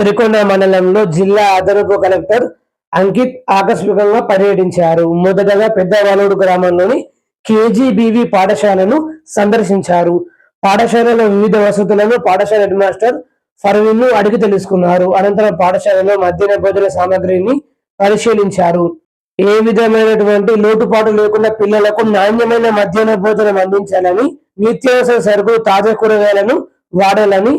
సిరికొండ మండలంలో జిల్లా అదనపు కలెక్టర్ అంకిత్ ఆకస్మికంగా పర్యటించారు. మొదటగా పెద్దవాలూరు గ్రామంలోని కేజీబీవి పాఠశాలను సందర్శించారు. పాఠశాలలో వివిధ వసతులను పాఠశాల హెడ్ మాస్టర్ ఫర్వీన్ను అడిగి తెలుసుకున్నారు. అనంతరం పాఠశాలలో మధ్యాహ్న భోజన సామాగ్రిని పరిశీలించారు. ఏ విధమైనటువంటి లోటుపాటు లేకుండా పిల్లలకు నాణ్యమైన మధ్యాహ్న భోజనం అందించాలని నిత్యావసర సరుకులు తాజా కూరగాయలను వాడాలని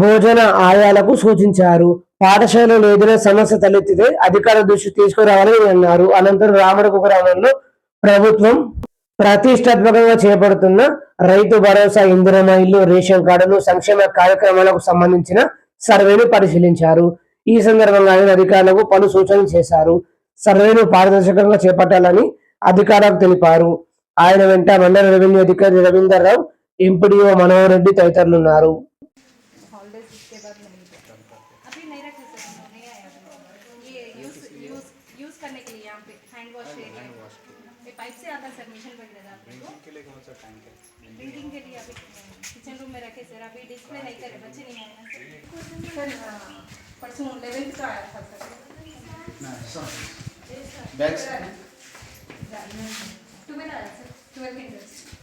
భోజన ఆయాలకు సూచించారు. పాఠశాలలో ఏదైనా సమస్య తలెత్తితే అధికార దృష్టి తీసుకురావాలని అన్నారు. అనంతరం రామడుగు గ్రామంలో ప్రభుత్వం ప్రతిష్టాత్మకంగా చేపడుతున్న రైతు భరోసా ఇందిరమ ఇల్లు రేషన్ కార్డులు సంక్షేమ కార్యక్రమాలకు సంబంధించిన సర్వేను పరిశీలించారు. ఈ సందర్భంగా ఆయన అధికారులకు పలు సూచనలు చేశారు. సర్వేను పారదర్శకంగా చేపట్టాలని అధికారులకు తెలిపారు. ఆయన వెంట మండల రెవెన్యూ అధికారి రవీందర్ రావు ఎంపీడీఓ మనోహర్ రెడ్డి తదితరులు डेज़ उसके बाद नहीं अभी नहीं रखे सकते नहीं आया ये यूज़ यूज़ यूज़ करने के लिए यहाँ पे हैंड वॉश एरिया ये पाइप से आता सर मिशन वगैरह ड्रिंकिंग के लिए कौन सा टैंक है ड्रिंकिंग के लिए अभी किचन रूम में रखे सर अभी डिस्प्ले नहीं करे बच्चे नहीं आए सर। परसों लेवल का आया था सर। बैग टू में आया सर ट्वेल्थ इंटरेस्ट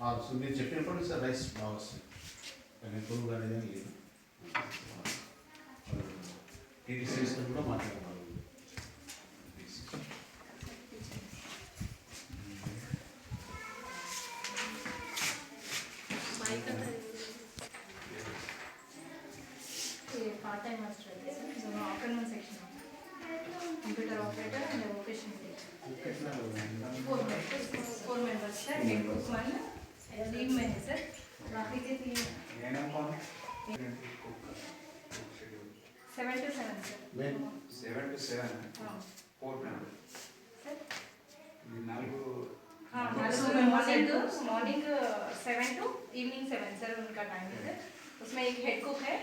సో మీరు చెప్పినప్పుడు సార్ రైస్ బాగా వస్తుంది నేను పొరుగు అనేది లేదు టీడీసీస్ కూడా మాట్లాడతాను పార్ట్ టైం మాస్టర్ అయితే sir so afternoon section computer operator and vocation four members four members sir one leave में है सर बाकी के तीन seven to seven When? Sir seven to seven हाँ ఫోర్ మెంబర్ सर ఈ నలుగురు हाँ morning morning seven to evening seven sir उनका टाइम है सर उसमें एक हेड कुक है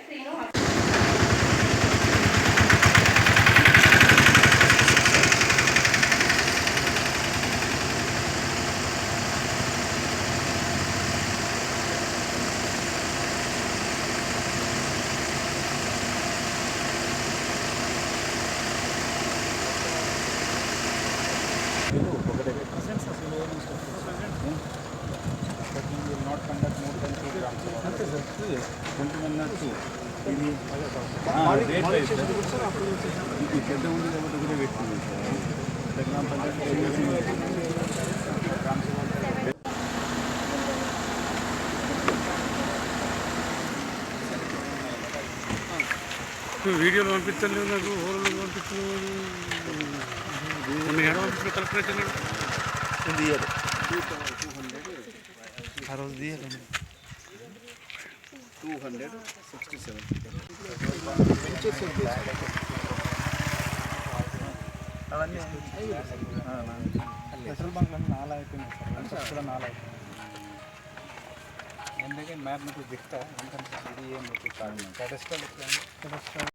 Twenty-one not two. ఇది రేట్ వైజ్ సార్ ఇది పెద్ద ఉంది కాబట్టి కూడా పెట్టుకుంది సార్ గ్రామ పంచాయతీ గ్రామ్స్ వీడియోలు పంపించలేదు నాకు ఫోన్లు పంపించలేదు. పంపించిన కలెక్టర్ వచ్చినాడు ఆ రోజు two hundred sixty seven petrol బంక్లన్నీ నాలుగు అయిపోయినాయి సార్. కూడా నాలుగు అయిపోయినాయి ఎందుకంటే మ్యాప్ మీకు దిక్తా. ఎందుకంటే ఇది ఏం మీకు కాదు